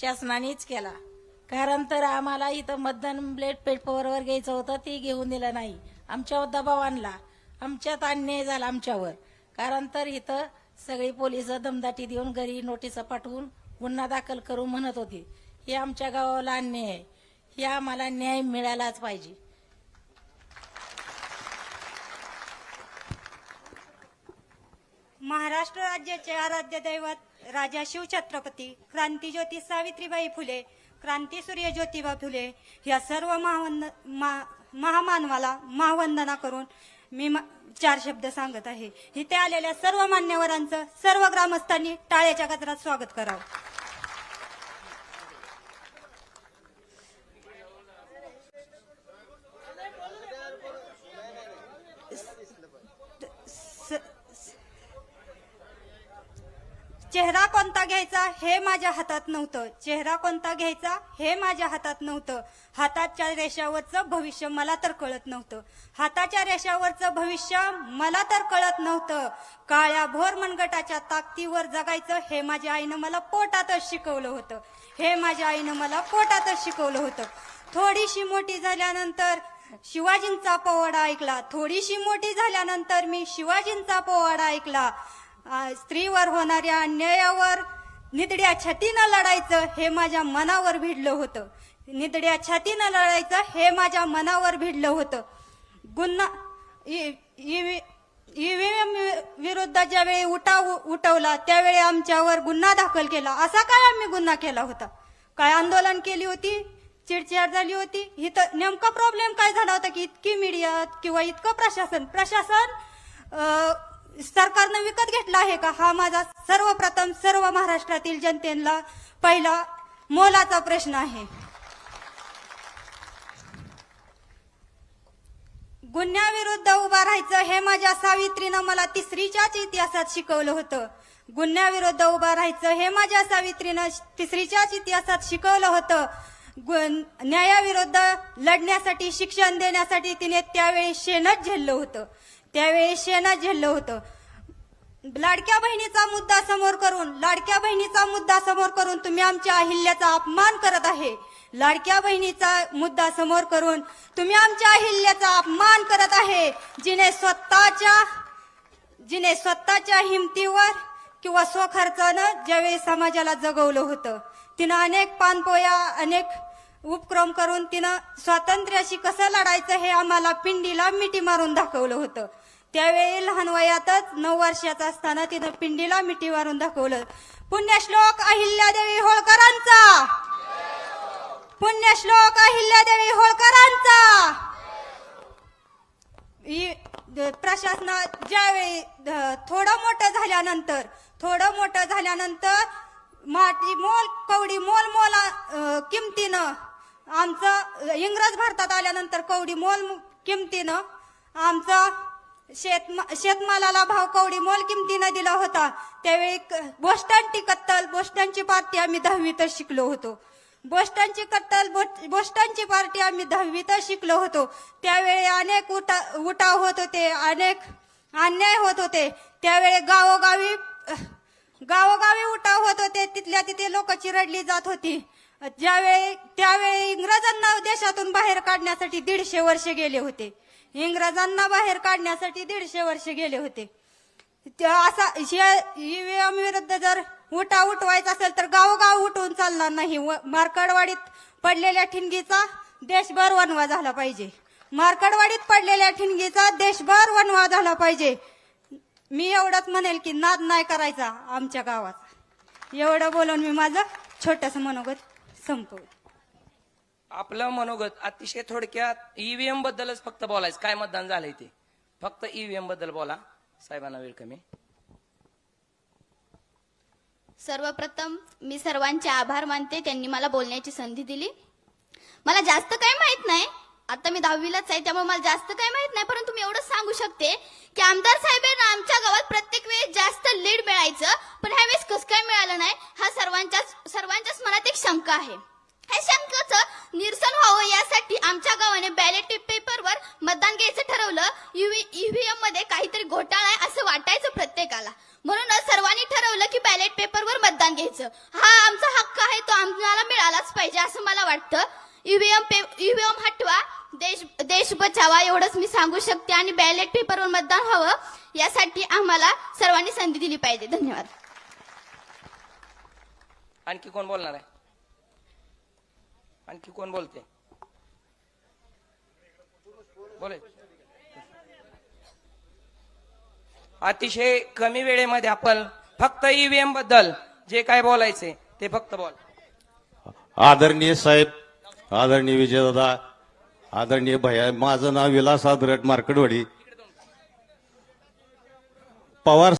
शासनानेच केला. कारण तर आम्हाला इथं मतदान ब्लेड पेपरवर घ्यायचं होतं ते घेऊन दिलं नाही. आमच्यावर दबाव आणला. आमच्यात अन्याय झाला आमच्यावर. कारण तर इथं सगळी पोलीस दमदाटी देऊन घरी नोटीस पाठवून गुन्हा दाखल करू म्हणत होती. हे आमच्या गावाला अन्याय आहे. हे आम्हाला न्याय मिळालाच पाहिजे. महाराष्ट्र राज्याचे आराध्य दैवत राजा शिवछत्रपती क्रांतीज्योती सावित्रीबाई फुले क्रांती सूर्य ज्योतिबा फुले या सर्व महावंद मा- महामानवाला महावंदना करून मी चार शब्द सांगत आहे. इथे आलेल्या सर्व मान्यवरांचं सर्व ग्रामस्थांनी टाळ्याच्या गजरात स्वागत करावं. चेहरा कोणता घ्यायचा हे माझ्या हातात नव्हतं. चेहरा कोणता घ्यायचा हे माझ्या हातात नव्हतं. हाताच्या रेषावरचं भविष्य मला तर कळत नव्हतं. हाताच्या रेषावरचं भविष्य मला तर कळत नव्हतं. काळ्या भोर मनगटाच्या ताकदीवर जगायचं हे माझ्या आईनं मला पोटातच शिकवलं होतं. हे माझ्या आईनं मला पोटातच शिकवलं होतं. थोडीशी मोठी झाल्यानंतर शिवाजींचा पोवाडा ऐकला. थोडीशी मोठी झाल्यानंतर मी शिवाजींचा पोवाडा ऐकला. स्त्रीवर होणाऱ्या अन्यायावर निदड्या छातीनं लढायचं हे माझ्या मनावर भिडलं होतं. निदड्या छातीनं लढायचं हे माझ्या मनावर भिडलं होतं. गुन्हा ईव्हीएम विरुद्ध ज्यावेळी उठाव उठवला त्यावेळी आमच्यावर गुन्हा दाखल केला. असा काय आम्ही गुन्हा केला होता. काय आंदोलन केली होती चिडचिड झाली होती. इथं नेमका प्रॉब्लेम काय झाला होता की इतकी मीडिया किंवा इतकं प्रशासन प्रशासन सरकारनं विकत घेतला आहे का? हा माझा सर्वप्रथम सर्व महाराष्ट्रातील जनतेला पहिला मोलाचा प्रश्न आहे. गुन्ह्याविरुद्ध उभा राहायचं हे माझ्या सावित्रीनं मला तिसरीच्याच इतिहासात शिकवलं होतं. गुन्ह्याविरुद्ध उभा राहायचं हे माझ्या सावित्रीनं तिसरीच्याच इतिहासात शिकवलं होतं. गु- न्यायाविरुद्ध लढण्यासाठी शिक्षण देण्यासाठी तिने त्यावेळी शेणच झेललं होतं. त्यावेळी शेणच झेललं होतं. लाडक्या बहिणीचा मुद्दा समोर करून लाडक्या बहिणीचा मुद्दा समोर करून तुम्ही आमच्या अहिल्याचा अपमान करत आहे. लाडक्या बहिणीचा मुद्दा समोर करून तुम्ही आमच्या अहिल्याचा अपमान करत आहे. जिने स्वतःच्या जिने स्वतःच्या हिमतीवर किंवा स्वखर्चानं ज्यावेळी समाजाला जगवलं होतं तिनं अनेक पानपोया अनेक उपक्रम करून तिनं स्वातंत्र्याशी कसं लढायचं हे आम्हाला पिंडीला मिठी मारून दाखवलं होतं. त्यावेळी लहान वयातच नऊ वर्षाचा असताना तिनं पिंडीला मिठी मारून दाखवलं. पुण्यश्लोक अहिल्यादेवी होळकरांचा. पुण्यश्लोक अहिल्यादेवी होळकरांचा. इ- प्रशासनात ज्यावेळी थोडं मोठं झाल्यानंतर थोडं मोठं झाल्यानंतर माटी मोल कवडी मोल मोला किमतीनं आमचं इंग्रज भारतात आल्यानंतर कवडी मोल किमतीनं आमचं शेत शेतमालाला भाव कवडी मोल किमतीनं दिला होता. त्यावेळी क- बोस्टनची कत्तल बोस्टनची पार्टी आम्ही दहावीतच शिकलो होतो. बोस्टनची कत्तल बोट- बोस्टनची पार्टी आम्ही दहावीतच शिकलो होतो. त्यावेळी अनेक उठा उठाव होत होते अनेक अन्याय होत होते. त्यावेळी गावोगावी गावोगावी उठाव होत होते तिथल्या तिथे लोक चिरडली जात होती. ज्यावेळी त्यावेळी इंग्रजांना देशातून बाहेर काढण्यासाठी दीडशे वर्ष गेले होते. इंग्रजांना बाहेर काढण्यासाठी दीडशे वर्ष गेले होते. असा ईव्हीएम विरुद्ध जर उठा उठवायचा असेल तर गावोगाव उठवून चालणार नाही. व- मार्कडवाडीत पडलेल्या ठिणगीचा देशभर वनवा झाला पाहिजे. मार्कडवाडीत पडलेल्या ठिणगीचा देशभर वनवा झाला पाहिजे. मी एवढंच म्हणेल की नाद नाही करायचा आमच्या गावात. एवढं बोलून मी माझं छोटस मनोगत संपवलं. आपलं मनोगत अतिशय थोडक्यात ईव्हीएम बद्दलच फक्त बोलायचं. काय मतदान झालंय ते? फक्त ईव्हीएमबद्दल बोला. साहेबांना वेळ कमी. सर्वप्रथम मी सर्वांचे आभार मानते. त्यांनी मला बोलण्याची संधी दिली. मला जास्त काही माहीत नाही. आता मी दहावीलाच आहे त्यामुळे मला जास्त काही माहीत नाही. परंतु मी एवढं सांगू शकते की आमदार साहेबांना आमच्या गावात प्रत्येक वेळेस जास्त लीड मिळायचं. पण ह्यावेळेस कसं काय मिळालं नाही? हा सर्वांच्याच सर्वांच्याच मनात एक शंका आहे. ह्या शंकाचं निरसन व्हावं यासाठी आमच्या गावाने बॅलेट पेपरवर मतदान घ्यायचं ठरवलं ईव्हीएम मध्ये काहीतरी घोटाळा आहे असं वाटायचं प्रत्येकाला. म्हणूनच सर्वांनी ठरवलं की बॅलेट पेपरवर मतदान घ्यायचं. हा आमचा हक्क आहे तो आम्हाला मिळालाच पाहिजे असं मला वाटतं. ईव्हीएम ईव्हीएम हटवा देश देश बचावा एवढंच मी सांगू शकते आणि बॅलेट पेपरवर मतदान हवं यासाठी आम्हाला सर्वांनी संधी दिली पाहिजे. धन्यवाद. आणखी कोण बोलणार आहे? आणखी कोण बोलते बोले. अतिशय कमी वेळेमध्ये आपण फक्त ईव्हीएमबद्दल जे काय बोलायचे ते फक्त बोल. आदरणीय साहेब आदरणीय विजयदादा आदरणीय भैया माझं नाव विलास आदरट मार्कडवाडी पवार